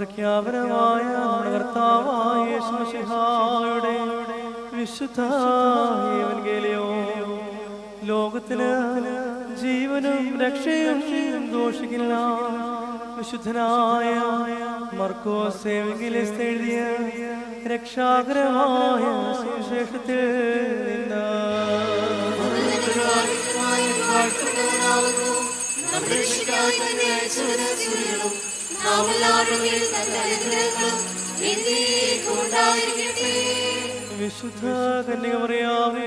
പ്രഖ്യാപനമായ നമ്മുടെ കർത്താവായ യേശുമിശിഹായുടെ വിശുദ്ധ ലോകത്തിന് ജീവനും രക്ഷയും ദോഷിക്കില്ല. വിശുദ്ധനായ മർക്കോസ് ഏവൻഗേലിസ്റ്റ് എഴുതിയ രക്ഷാകരമായ സുവിശേഷത്തിൽ നിന്ന് വിശുദ്ധ കന്യക പറയാമേ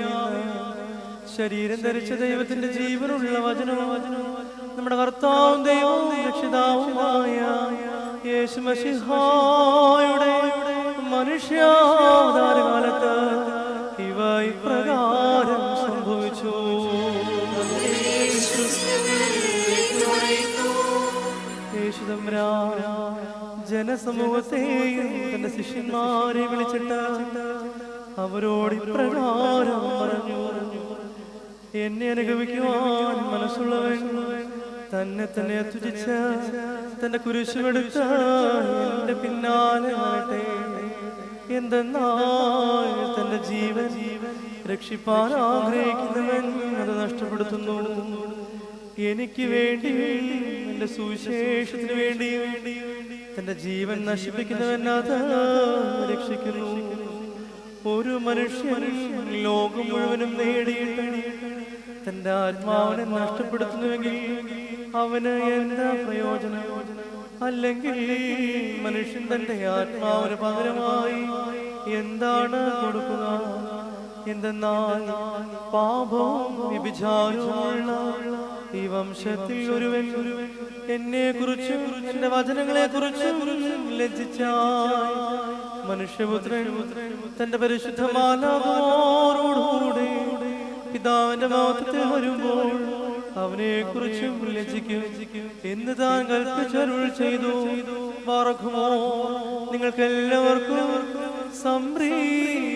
ശരീരം ധരിച്ച ദൈവത്തിന്റെ ജീവനുള്ള വചനവും നമ്മുടെ കർത്താവും ദൈവവും രക്ഷിതാവുമായ യേശു മഷിഹായുടെ മനുഷ്യാവതാര കാലത്ത് ഇവ ഇപ്രകാരം സംഭവിച്ചു. യേശുദമ്രാ ജനസമൂഹത്തെയും തന്റെ ശിഷ്യന്മാരെ വിളിച്ചിട്ട് അവരോട് ഇപ്രകാരം പറഞ്ഞു. എന്നെ അനുഗമിക്കുവാൻ മനസ്സുള്ളവൻ തന്നെ തന്നെ തുജിച്ച് തന്റെ കുരിശുമെടുത്ത് എന്റെ പിന്നാലെ വരട്ടെ. എന്തെന്നാൽ തന്റെ ജീവൻ രക്ഷിപ്പാൻ ആഗ്രഹിക്കുന്നവൻ അത് നഷ്ടപ്പെടുത്തുന്നു. എനിക്ക് വേണ്ടി എന്റെ സുവിശേഷത്തിന് വേണ്ടി തന്റെ ജീവൻ നശിപ്പിക്കുന്നവനാഥ രക്ഷിക്കുന്നു. ഒരു മനുഷ്യൻ ലോകം മുഴുവനും നേടിയിട്ട് തന്റെ ആത്മാവിനെ നഷ്ടപ്പെടുത്തുന്നുവെങ്കിൽ അവന് എന്താ പ്രയോജനം? അല്ലെങ്കിൽ മനുഷ്യൻ തന്റെ ആത്മാവിന് പകരമായി എന്താണ് കൊടുക്കുക? എന്തെന്നാൽ പാപവും വ്യഭിചാരവുമുള്ള ഈ വംശത്തിൽ ഒരുവൻ എന്നെ കുറിച്ചും എന്റെ വചനങ്ങളെ കുറിച്ചും ലജ്ജിച്ച മനുഷ്യപുത്രൻ തന്റെ പരിശുദ്ധമാലോടെ പിതാവിന്റെ മഹത്വത്തിൽ വരുമ്പോൾ അവനെ കുറിച്ചും ലജ്ജിക്കും. എന്ന് താൻ കൽപ്പിച്ചരുൾ ചെയ്തു. മറക്കുമോ നിങ്ങൾക്ക് എല്ലാവർക്കും ഉണ്ടാ